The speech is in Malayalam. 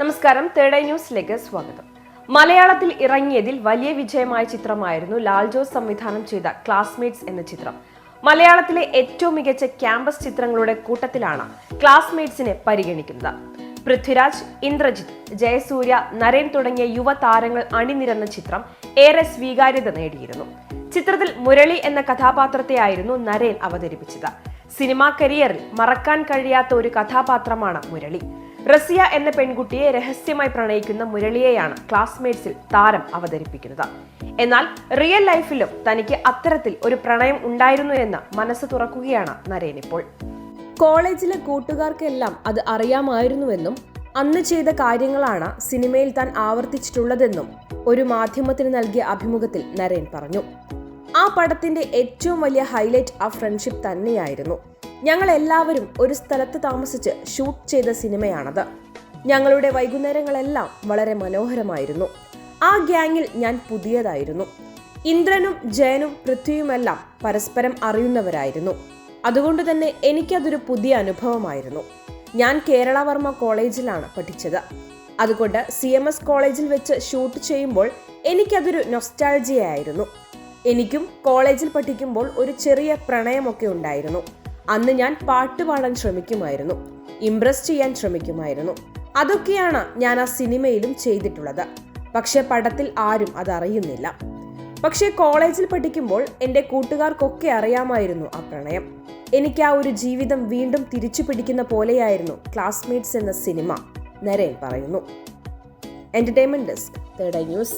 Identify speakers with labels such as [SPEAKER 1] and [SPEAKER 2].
[SPEAKER 1] നമസ്കാരം. തേർഡ് ഐ ന്യൂസിലേക്ക് സ്വാഗതം. മലയാളത്തിൽ ഇറങ്ങിയതിൽ വലിയ വിജയമായ ചിത്രമായിരുന്നു ലാൽ ജോസ് സംവിധാനം ചെയ്ത ക്ലാസ്മേറ്റ്സ് എന്ന ചിത്രം. മലയാളത്തിലെ ഏറ്റവും മികച്ച ക്യാമ്പസ് ചിത്രങ്ങളുടെ കൂട്ടത്തിലാണ് ക്ലാസ്മേറ്റ്സിനെ പരിഗണിക്കുന്നത്. പൃഥ്വിരാജ് ഇന്ദ്രജിത് ജയസൂര്യ നരേൻ തുടങ്ങിയ യുവതാരങ്ങൾ അണിനിരന്ന ചിത്രം ഏറെ സ്വീകാര്യത നേടിയിരുന്നു. ചിത്രത്തിൽ മുരളി എന്ന കഥാപാത്രത്തെയായിരുന്നു നരേൻ അവതരിപ്പിച്ചത്. സിനിമാ കരിയറിൽ മറക്കാൻ കഴിയാത്ത ഒരു കഥാപാത്രമാണ് മുരളി. റസിയ എന്ന പെൺകുട്ടിയെ രഹസ്യമായി പ്രണയിക്കുന്ന മുരളിയെയാണ് ക്ലാസ്മേറ്റ്സിൽ താരം അവതരിപ്പിക്കുന്നത്. എന്നാൽ റിയൽ ലൈഫിലും തനിക്ക് അത്തരത്തിൽ ഒരു പ്രണയം ഉണ്ടായിരുന്നു എന്ന് മനസ്സ് തുറക്കുകയാണ് നരേൻ ഇപ്പോൾ. കോളേജിലെ കൂട്ടുകാർക്കെല്ലാം അത് അറിയാമായിരുന്നുവെന്നും അന്ന് ചെയ്ത കാര്യങ്ങളാണ് സിനിമയിൽ താൻ ആവർത്തിച്ചിട്ടുള്ളതെന്നും ഒരു മാധ്യമത്തിന് നൽകിയ അഭിമുഖത്തിൽ നരേൻ പറഞ്ഞു. ആ പടത്തിന്റെ ഏറ്റവും വലിയ ഹൈലൈറ്റ് ആ ഫ്രണ്ട്ഷിപ്പ് തന്നെയായിരുന്നു. ഞങ്ങൾ എല്ലാവരും ഒരു സ്ഥലത്ത് താമസിച്ച് ഷൂട്ട് ചെയ്ത സിനിമയാണത്. ഞങ്ങളുടെ വൈകുന്നേരങ്ങളെല്ലാം വളരെ മനോഹരമായിരുന്നു. ആ ഗ്യാങ്ങിൽ ഞാൻ പുതിയതായിരുന്നു. ഇന്ദ്രനും ജയനും പൃഥ്വിയുമെല്ലാം പരസ്പരം അറിയുന്നവരായിരുന്നു. അതുകൊണ്ട് തന്നെ എനിക്കതൊരു പുതിയ അനുഭവമായിരുന്നു. ഞാൻ കേരളവർമ്മ കോളേജിലാണ് പഠിച്ചത്. അതുകൊണ്ട് സി എം എസ് കോളേജിൽ വെച്ച് ഷൂട്ട് ചെയ്യുമ്പോൾ എനിക്കതൊരു നൊസ്റ്റാൾജിയായിരുന്നു എനിക്കും കോളേജിൽ പഠിക്കുമ്പോൾ ഒരു ചെറിയ പ്രണയമൊക്കെ ഉണ്ടായിരുന്നു. അന്ന് ഞാൻ പാട്ട് പാടാൻ ശ്രമിക്കുമായിരുന്നു. ഇംപ്രസ് ചെയ്യാൻ ശ്രമിക്കുമായിരുന്നു. അതൊക്കെയാണ് ഞാൻ ആ സിനിമയിലും ചെയ്തിട്ടുള്ളത്. പക്ഷെ പടത്തിൽ ആരും അതറിയുന്നില്ല പക്ഷേ കോളേജിൽ പഠിക്കുമ്പോൾ എന്റെ കൂട്ടുകാർക്കൊക്കെ അറിയാമായിരുന്നു ആ പ്രണയം. എനിക്ക് ആ ഒരു ജീവിതം വീണ്ടും തിരിച്ചു പിടിക്കുന്ന പോലെയായിരുന്നു ക്ലാസ്മേറ്റ്സ് എന്ന സിനിമ നരേൻ പറയുന്നു. Entertainment desk third eye news